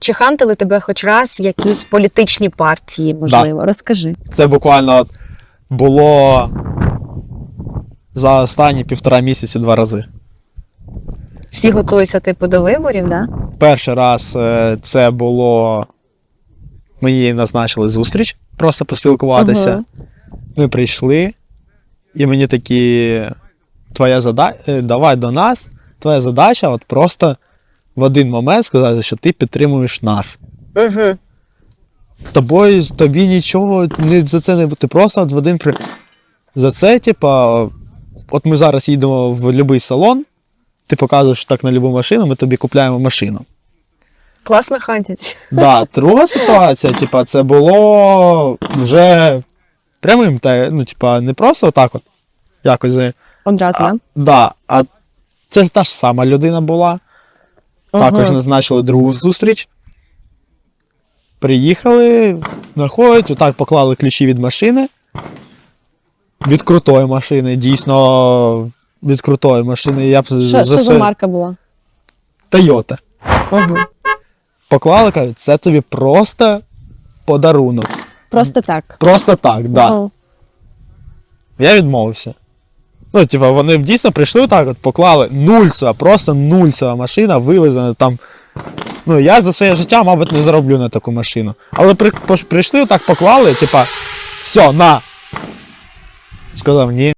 Чи хантили тебе хоч раз якісь політичні партії, можливо? Розкажи. Це буквально було за останні півтора місяці два рази. Всі готуються типу до виборів, да? Перший раз е, це було. Мені назначили зустріч, просто поспілкуватися. Ага. Ми прийшли, і мені такі. Твоя задача, давай до нас. Твоя задача от просто в один момент сказати, що ти підтримуєш нас. Угу. З тобою тобі нічого не за це не ти просто от в один при. За це, типа, от ми зараз їдемо в будь-який салон, ти показуєш так на любу машину, ми тобі купляємо машину. Класно хантять. Да, друга ситуація, типа, це було вже прямим, та, ну, типа, не просто отак от. Якось. Одразу, А, да? да, а це та ж сама людина була. Також назначили другу зустріч. Приїхали, знаходять, отак поклали ключі від машини. Від крутої машини, дійсно від крутої машини. Я б Що, що за марка була? Toyota. Угу. Поклали, кажуть, це тобі просто подарунок. Просто так. Просто так, да. Ага. Я відмовився. Ну, типа, вони б дійсно прийшли так, от поклали нульсова, просто нульцева машина, вилизана там. Ну, я за своє життя, мабуть, не зароблю на таку машину. Але при, прийшли, так поклали, типа, все, на. Сказав ні.